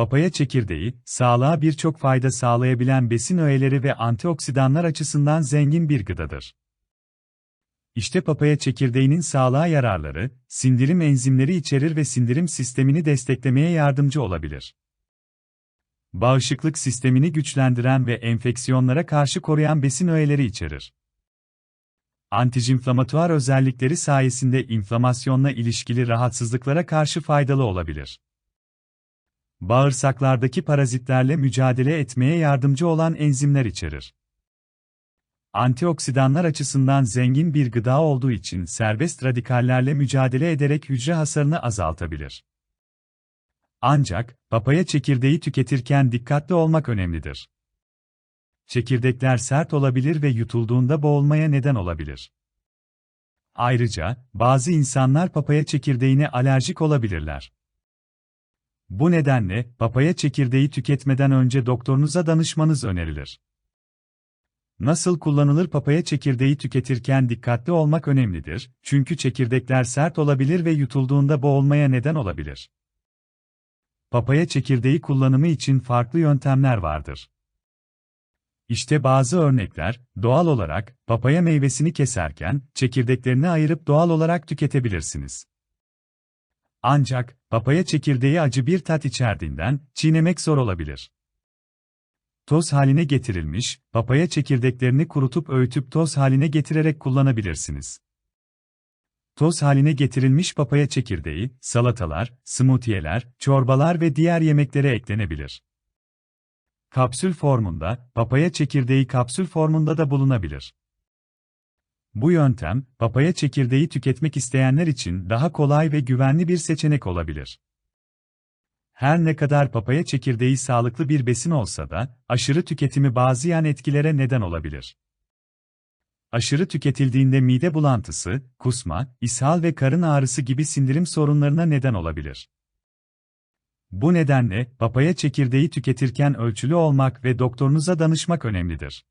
papaya çekirdeği, sağlığa birçok fayda sağlayabilen besin öğeleri ve antioksidanlar açısından zengin bir gıdadır. İşte papaya çekirdeğinin sağlığa yararları, sindirim enzimleri içerir ve sindirim sistemini desteklemeye yardımcı olabilir. Bağışıklık sistemini güçlendiren ve enfeksiyonlara karşı koruyan besin öğeleri içerir. Antijinflamatuar özellikleri sayesinde inflamasyonla ilişkili rahatsızlıklara karşı faydalı olabilir. Bağırsaklardaki parazitlerle mücadele etmeye yardımcı olan enzimler içerir. Antioksidanlar açısından zengin bir gıda olduğu için serbest radikallerle mücadele ederek hücre hasarını azaltabilir. Ancak, papaya çekirdeği tüketirken dikkatli olmak önemlidir. Çekirdekler sert olabilir ve yutulduğunda boğulmaya neden olabilir. Ayrıca, bazı insanlar papaya çekirdeğine alerjik olabilirler. Bu nedenle, papaya çekirdeği tüketmeden önce doktorunuza danışmanız önerilir. Nasıl kullanılır papaya çekirdeği tüketirken dikkatli olmak önemlidir, çünkü çekirdekler sert olabilir ve yutulduğunda boğulmaya neden olabilir. Papaya çekirdeği kullanımı için farklı yöntemler vardır. İşte bazı örnekler, doğal olarak, papaya meyvesini keserken, çekirdeklerini ayırıp doğal olarak tüketebilirsiniz. Ancak, papaya çekirdeği acı bir tat içerdiğinden, çiğnemek zor olabilir. Toz haline getirilmiş, papaya çekirdeklerini kurutup öğütüp toz haline getirerek kullanabilirsiniz. Toz haline getirilmiş papaya çekirdeği, salatalar, smoothie'ler, çorbalar ve diğer yemeklere eklenebilir. Kapsül formunda, papaya çekirdeği kapsül formunda da bulunabilir. Bu yöntem, papaya çekirdeği tüketmek isteyenler için daha kolay ve güvenli bir seçenek olabilir. Her ne kadar papaya çekirdeği sağlıklı bir besin olsa da, aşırı tüketimi bazı yan etkilere neden olabilir. Aşırı tüketildiğinde mide bulantısı, kusma, ishal ve karın ağrısı gibi sindirim sorunlarına neden olabilir. Bu nedenle, papaya çekirdeği tüketirken ölçülü olmak ve doktorunuza danışmak önemlidir.